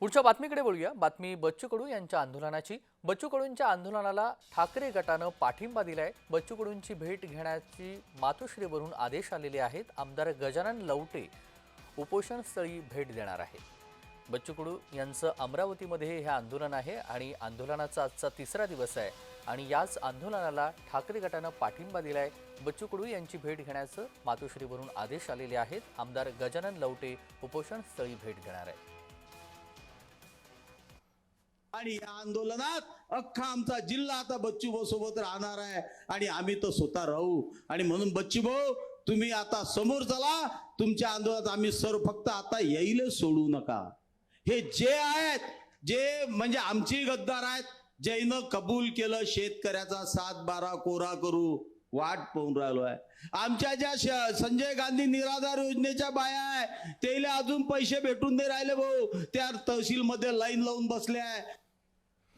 पुढच्या बातमीकडे बोलूया. बातमी बच्चू कडू यांच्या आंदोलनाची. बच्चू कडूंच्या आंदोलनाला ठाकरे गटानं पाठिंबा दिलाय. बच्चू कडूंची भेट घेण्याची मातोश्रीवरून आदेश आलेले आहेत. आमदार गजानन लवटे उपोषणस्थळी भेट देणार आहेत. बच्चू कडू यांचं अमरावतीमध्ये हे आंदोलन आहे आणि आंदोलनाचा आजचा तिसरा दिवस आहे आणि याच आंदोलनाला ठाकरे गटानं पाठिंबा दिलाय. बच्चू कडू यांची भेट घेण्याचं मातोश्रीवरून आदेश आलेले आहेत. आमदार गजानन लवटे उपोषणस्थळी भेट घेणार आहेत. आणि या आंदोलनात अख्खा आमचा जिल्हा आता बच्चू भाऊ सोबत राहणार आहे. आणि आम्ही तर स्वतः राहू. आणि म्हणून बच्चू भाऊ तुम्ही आता समोर चला. तुमच्या आंदोलनात आम्ही सर्व फक्त आता येईल सोडू नका. हे जे आहेत जे म्हणजे आमची गद्दार आहेत जैनं कबूल केलं शेतकऱ्याचा सात बारा कोरा करू वाट पाहून राहिलो आहे. आमच्या ज्या संजय गांधी निराधार योजनेच्या बाया आहे त्याला अजून पैसे भेटून दे राहिले भाऊ. त्या तहसील मध्ये लाईन लावून बसल्या आहे.